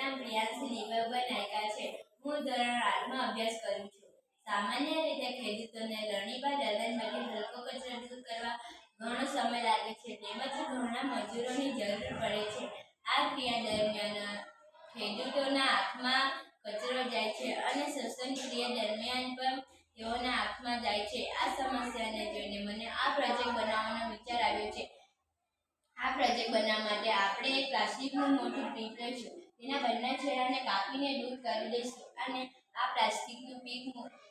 પ્રિયાંશી નિગમભાઈ નાયકા છે. હું ધોરણ આઠમાં અભ્યાસ કરું છું. સામાન્ય રીતે ખેડૂતોને રણી બાદ અનાજમાંથી હલકો કચરો દૂર કરવા ઘણો સમય લાગે છે, તેમજ ઘણા મજૂરોની જરૂર પડે છે. આ ક્રિયા દરમિયાન ખેડૂતોના આંખમાં કચરો જાય છે અને શ્વસન ક્રિયા દરમિયાન પણ તેઓના આંખમાં જાય છે. બનાવવા માટે આપણે એક પ્લાસ્ટિકનું મોટું પીક લઈશું. તેના બંને છેડાને કાપીને દૂર કરી દઈશું અને આ પ્લાસ્ટિકનું પીક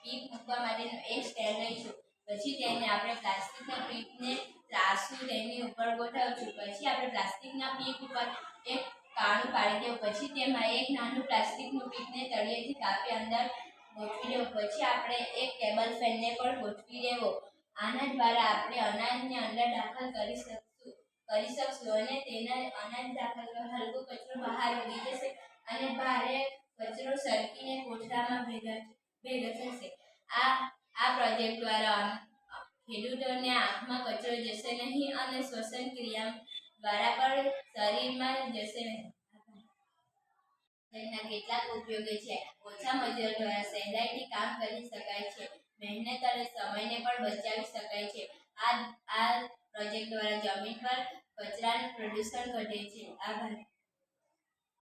પીક મૂકવા માટેનું એક સ્ટેન્ડ લઈશું. પછી તેને આપણે પ્લાસ્ટિકના પીકને ત્રાસું તેની ઉપર ગોઠવશું. પછી આપણે પ્લાસ્ટિકના પીક ઉપર એક કાણું પાડી દેવું. પછી તેમાં એક નાનું પ્લાસ્ટિકનું પીકને તળિયેથી કાપી અંદર ગોઠવી દેવું. પછી આપણે એક ટેબલ ફેનને પણ ગોઠવી દેવો. આના દ્વારા આપણે અનાજને અંદર દાખલ કરી શકશું કરી શકશો અને તેના અનાજ દાખલ હલકો કચરો બહાર ઉડી જશે અને ભારે કચરો સરકીને કોથળામાં ભેગા ભેગો થશે. આ આ પ્રોજેક્ટ દ્વારા ખેડૂતોને આંખમાં કચરો જશે નહીં અને શ્વસન ક્રિયા દ્વારા પણ શરીરમાં જશે નહીં. કેટલાક ઉપયોગો છે. ઓછા મજૂર દ્વારા સહેલાઈથી કામ કરી શકાય છે. મહેનત અને સમયને પણ બચાવી શકાય છે. આ આ પ્રોજેક્ટ દ્વારા જમીન પર કચરાનું પ્રદૂષણ ઘટે છે. આભાર.